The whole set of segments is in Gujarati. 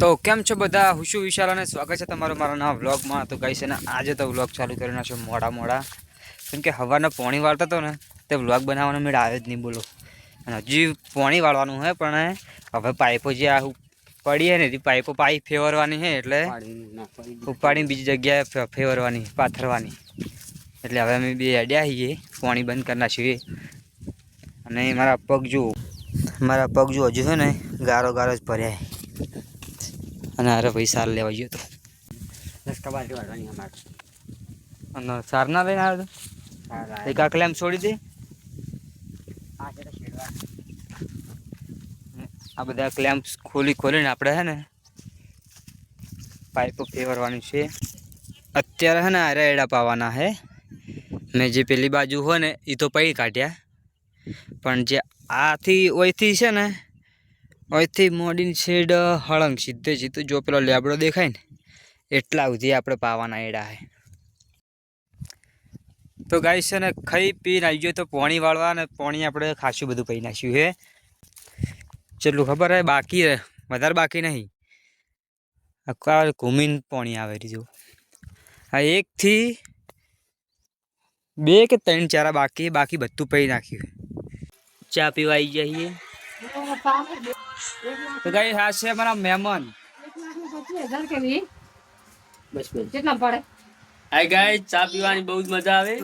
તો કેમ છો બધા? હું શું વિશાલ અને સ્વાગત છે તમારું મારા નવા વ્લોગમાં. તો ગઈ છે ને આજે તો વ્લોગ ચાલુ કરી નાખ્યો મોડા મોડા. કેમ કે હવારના પોણી વાળતો હતો ને તે વ્લોગ બનાવવાનો મેળ આવ્યો જ નહીં બોલો. અને હજી પોણી વાળવાનું છે પણ હવે પાઇપો જે આ પડી હે ને એ પાઇપો પાઇપ ફેવરવાની છે એટલે ઉપાડીને બીજી જગ્યાએ ફેવરવાની પાથરવાની. એટલે હવે અમે બે અડ્યા છીએ પોણી બંધ કરી છીએ અને મારા પગ જુઓ મારા પગ જુઓ હજુ છે ને ગારો ગારો જ ભર્યા છે. અને અરે ભાઈ સાર લેવા ગયો તો અને સાર ના લઈને આવ્યો તો? એક આખલે એમ છોડી દે? આ બધા ક્લેમ્પ ખોલી ખોલીને આપણે હે ને પાઇપો ફેરવવાની છે. અત્યારે હે ને અરે એડા પાવાના હે. મેં જે પેલી બાજુ હોય ને એ તો પૈ કાઢ્યા. પણ જે આથી ઓયથી છે ને ઓયથી મોડીન શેડ હળંગ સીધે સીધું જો પેલો લેબડો દેખાય ને, એટલા સુધી આપણે પાવાના એડા હે. તો ગાય છે ને, ખાઈ આવી ગયો તો પોણી વાળવા ને પોણી આપણે ખાસું બધું પી નાખ્યું હે. જેટલું ખબર હે? બાકી વધારે બાકી નહીં. આખા ઘૂમીને પોણી આવે જો. આ એકથી બે કે ત્રણ ચારા બાકી બાકી બધું પી નાખ્યું ચા પીવા આવી જઈએ તો ગાય આ છે મારા મહેમાન. કેટલા પડે? હાય ગાય ચા પીવાની બહુ જ મજા આવે.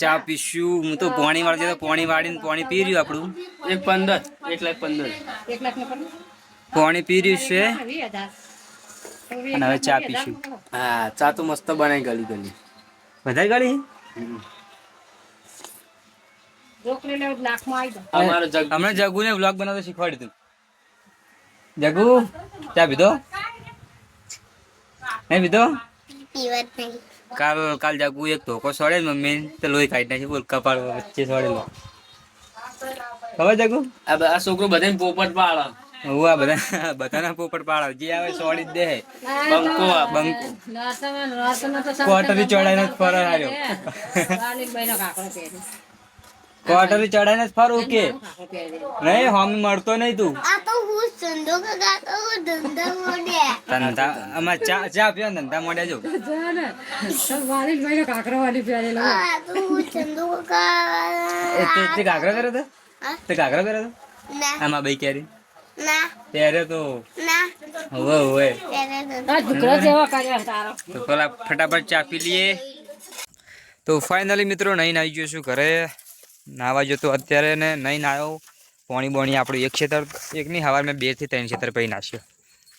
ચા પીશું. હું તો પાણી વાળતી તો પોણી વાળીને પોણી પી રહ્યું આપણું. એક પંદર એક લાખ પંદર. એક લાખ પાણી પોણી પી રહ્યું છે. અને હવે ચા પીશું. હા ચા તો મસ્ત બનાવી ગલી ગલી વધારે ગળી? મારો જગ હમણાં જગુને વ્લોગ બનાવતો શીખવાડ્યું તું જગુ? ચા પીધો? નહીં પીધો? કાલ કાલ જગુ એક ધોકો સડે મમ્મી તો લોહી કાઢી નાખી બોલ કપાળ વચ્ચે સડેલો ખબર જગુ? આ છોકરો બધાને પોપટ પાડે. બધા બધાના પોપટ પાડો. જે આવે સોડી જ દે. બંકો આ. બંકો ચડાઈને જ ફરે હાર્યો. ચડાઈને જ નહીં હોમ મળતો નહીં તું સંદો કાકા તો ધંધા મોડ્યા ધંધા અમાર ચા ચા પીવા ધંધા મળ્યા જો. જો ને, તો લાલીભાઈનો કાકડો વાળી પહેરેલો. આ તો હું સંદો એ તે તે ઘાઘરા પહેર્યો તો? તે ઘાઘરા પહેર્યો તો? ના. આમાં ભાઈ ક્યારે ના. ત્યારે તો. ના. હવે હવે. આ દીકરો જેવો કર્યો તારો. તો પેલા ફટાફટ ચા પી લઈએ. તો ફાઇનલી મિત્રો નહીં આવી ગયો છું ઘરે. નાવા જતો અત્યારે ને નહીં નાયો. પોણી બોણી આપણું એક ક્ષેત્ર એક નહીં હવાર મેં બેથી ત્રણ ક્ષેત્ર પહી નાખ્યો.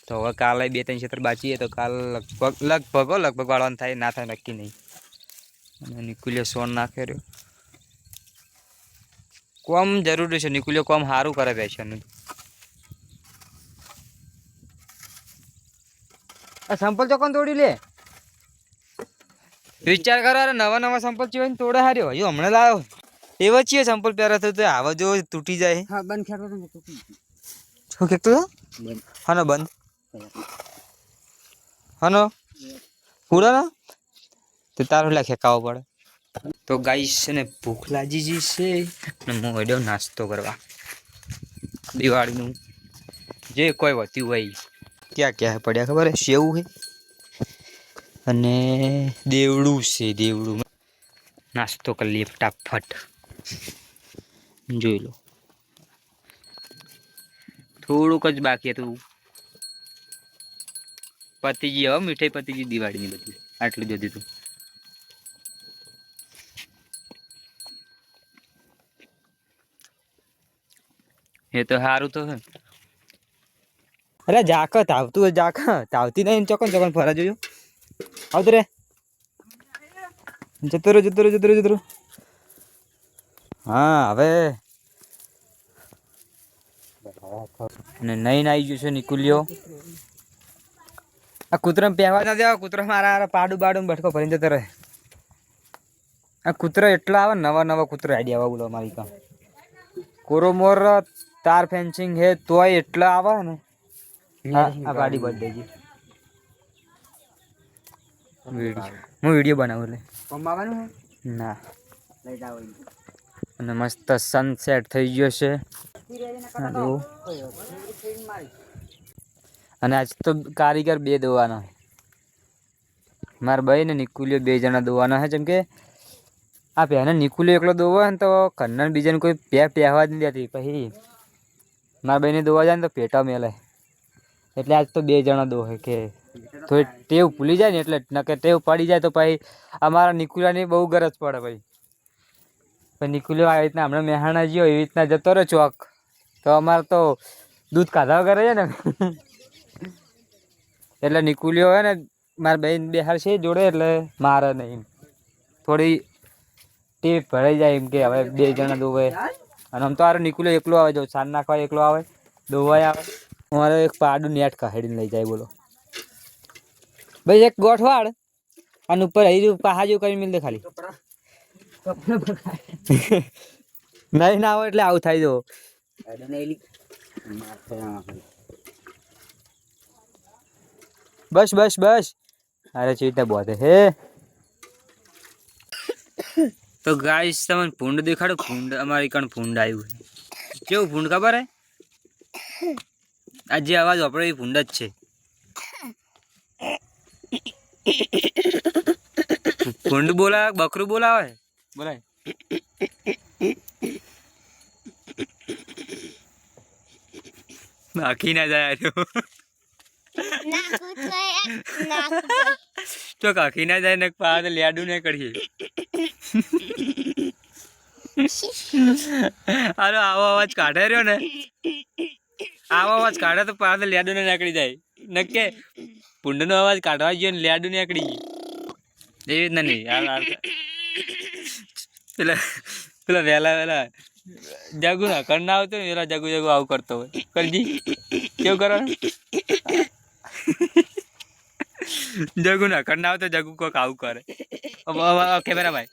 તો હવે કાલે બે ત્રણ ક્ષેત્ર બાચીએ તો કાલ લગભગ લગભગ લગભગ વાળવાનું થાય ના થાય નક્કી નહીં. અને નિકુલ્યો સોન નાખે રહ્યો. કોમ જરૂરી છે નિકુલ્યો કોમ સારું કરે રહે આ સંપલ ચોકન તોડી લે. વિચાર કરો અરે નવા નવા સંપલ ચીવાય તોડે હાર્યો. હજુ હમણાં લાવ્યો એવો છીએ સંપલ પહેરા થયો તો આવા જો તૂટી જાય. હા બંધ ખેડો તો શું કહેતો હતો? હનો બંધ. હનો? પૂરા ના તો તારું લે ખેકાવો પડે. તો ગાઈસ છે ને ભૂખ લાગી જી છે. ને હું હેડ્યો નાસ્તો કરવા. દિવાળીનું જે કોઈ વતી હોય ક્યાં ક્યાં પડ્યા ખબર હે? સેવું છે અને દેવડું છે દેવડું. નાસ્તો કરી લઈએ ફટાફટ. જોઈ લો. થોડુંક જ બાકી હતું. પતિજી હવે, મીઠાઈ પતિજી દિવાળીની બધી. આટલું જ હતું. એ તો સારું તો અરે જાક તાવતું હોય જાક તાવતી નહીં ચોકન ચોકન ફરા જોયું આવતું રે. જતો રહ્યો જતો રહ્યો જતો રહ્યો જતો રહ્યો હા હવે. અને નહીં આવી ગયું છે નિકુલ્યો. આ કૂતરાને પહેવા ના દેવા કૂતરો મારા હારે પાડું બાડું બટકો ભરીને જતો રહે. આ કૂતરા એટલા આવે નવા નવા કૂતરા આઈડિયા આવે બોલો મારી કામ કોરોમોર તાર ફેન્સિંગ હે તોય એટલા આવે ને. આ ગાડી બર્થડે જી વીડિયો હું વીડિયો બનાવું એટલે. ના. અને મસ્ત સનસેટ થઈ ગયો છે. અને આજ તો કારીગર બે દોવાનો. મારા ભાઈ ને નિકુલિયો બે જણા દોવાના છે, જેમ કે આ પહેને નિકુલિયો એકલો દોવો હોય ને તો કન્નન બીજાને કોઈ પે પહેવા જ નહીં દેતી. પછી મારા ભાઈને દોવા જાય ને તો પેટા મેલે. એટલે આજ તો બે જણા દોહે કે થોડી ટેવ ભૂલી જાય ને એટલે નકે ટેવ પડી જાય તો પછી અમારા નિકુલિયાની બહુ ગરજ પડે ભાઈ. પણ નિકુલિયો આવી રીતના. હમણાં મહેણા જ્યો એવી રીતના જતો રહ્યો ચોક. તો અમારે તો દૂધ કાઢા વગર છે ને. એટલે નિકુલિયો હોય ને, મારા બેન બેહાર છે જોડે, એટલે મારે નહીં થોડી ટીપ ભરાઈ જાય એમ કે હવે બે જણા દોવે અને આમ તો આરો નિકુલિયો એકલો આવે જો સાંજ નાખવા એકલો આવે, દોવાય આવે. અમારે એક પાડું નેટ કાઢીને લઈ જાય, બોલો. ભાઈ એક ગોઠવાડ. અને ઉપર અહીં પહાજુ કરી મિલ ખાલી. નહીં ના આવે એટલે આવું થાય જો. બસ બસ બસ. અરે ચીટા બોતે હે. તો ગાઈસ, તમને ભૂંડ દેખાડો? ભૂંડ, અમારી કણ ભૂંડ આવ્યું કેવું ભૂંડ ખબર હે? આ જે અવાજ વાપરે એ ભૂંડ જ છે. ભૂંડ બોલાવે, બકરું બોલાવે? બોલાય નાખી ના જાય આર્યો. નાખું તો એ નાખું તો. જો કાકી ના જાય ને પા તો લેડું ને કરીએ અરે આવો અવાજ કાઢે રહ્યો ને આવો અવાજ કાઢે તો પા તો લેડું ને નીકળી જાય નક્કે ભૂંડનો અવાજ કાઢવા ગયો ને લેડું નીકળી ગયું એવી રીતના નહીં આ- આ- પેલા પેલા વહેલા વહેલા જગુ ના કર ના આવતો ને પેલા જગુ જગુ આવું કરતો હોય. કરજી. કેવું કરવાનું જગુ ના કર ના આવતો જગુ કોક આવું કરે. કેમેરા ભાઈ.